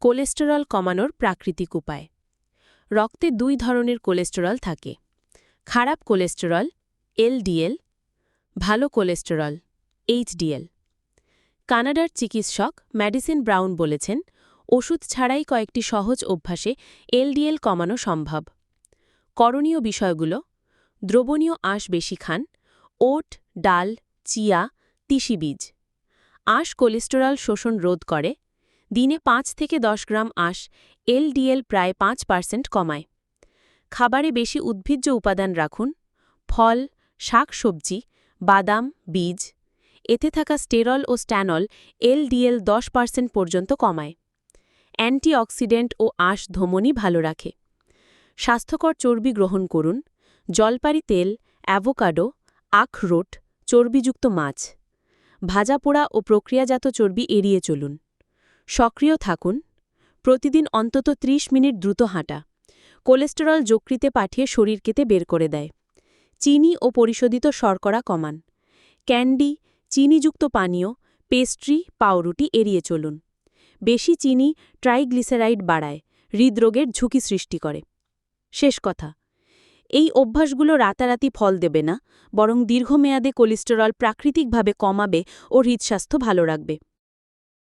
Cholesterol কমানোর প্রাকৃতিক উপায়। রক্তে দুই ধরনের কোলেস্টেরল থাকে। খারাপ কোলেস্টেরল, এলডিএল, ভালো কোলেস্টেরল, এইচডিএল। কানাডার চিকিৎসক ম্যাডিসিন ব্রাউন বলেছেন, ওষুধ ছাড়াই কয়েকটি সহজ অভ্যাসে এলডিএল কমানো সম্ভব। করণীয় বিষয়গুলো, দ্রবণীয় আঁশ বেশি খান, ওট, ডাল, চিয়া, তিসি বীজ। আঁশ কোলেস্টেরল শোষণ রোধ করে দিনে পাঁচ থেকে দশ গ্রাম আঁশ, এলডিএল প্রায় পাঁচ পার্সেন্ট কমায়। খাবারে বেশি উদ্ভিজ্জ উপাদান রাখুন, ফল, শাক সবজি, বাদাম, বীজ, এতে থাকা স্টেরল ও স্ট্যানল এলডিএল দশ পার্সেন্ট পর্যন্ত কমায়। অ্যান্টিঅক্সিডেন্ট ও আঁশ ধমনী ভালো রাখে। স্বাস্থ্যকর চর্বি গ্রহণ করুন জলপারি তেল, অ্যাভোকাডো, আখরোট, চর্বিযুক্ত মাছ। ভাজা পোড়া ও প্রক্রিয়াজাত চর্বি এড়িয়ে চলুন। সক্রিয় থাকুন। প্রতিদিন অন্তত ৩০ মিনিট দ্রুত হাঁটা। কোলেস্টেরল যকৃতে পাঠিয়ে শরীরকেতে বের করে দেয়। চিনি ও পরিশোধিত শর্করা কমান। ক্যান্ডি, চিনিযুক্ত পানীয়, পেস্ট্রি, পাউরুটি এড়িয়ে চলুন। বেশি চিনি ট্রাইগ্লিসারাইড বাড়ায়, হৃদরোগের ঝুঁকি সৃষ্টি করে। শেষ কথা। এই অভ্যাসগুলো রাতারাতি ফল দেবে না, বরং দীর্ঘমেয়াদে কোলেস্টেরল প্রাকৃতিকভাবে কমাবে ও হৃদস্বাস্থ্য ভালো রাখবে।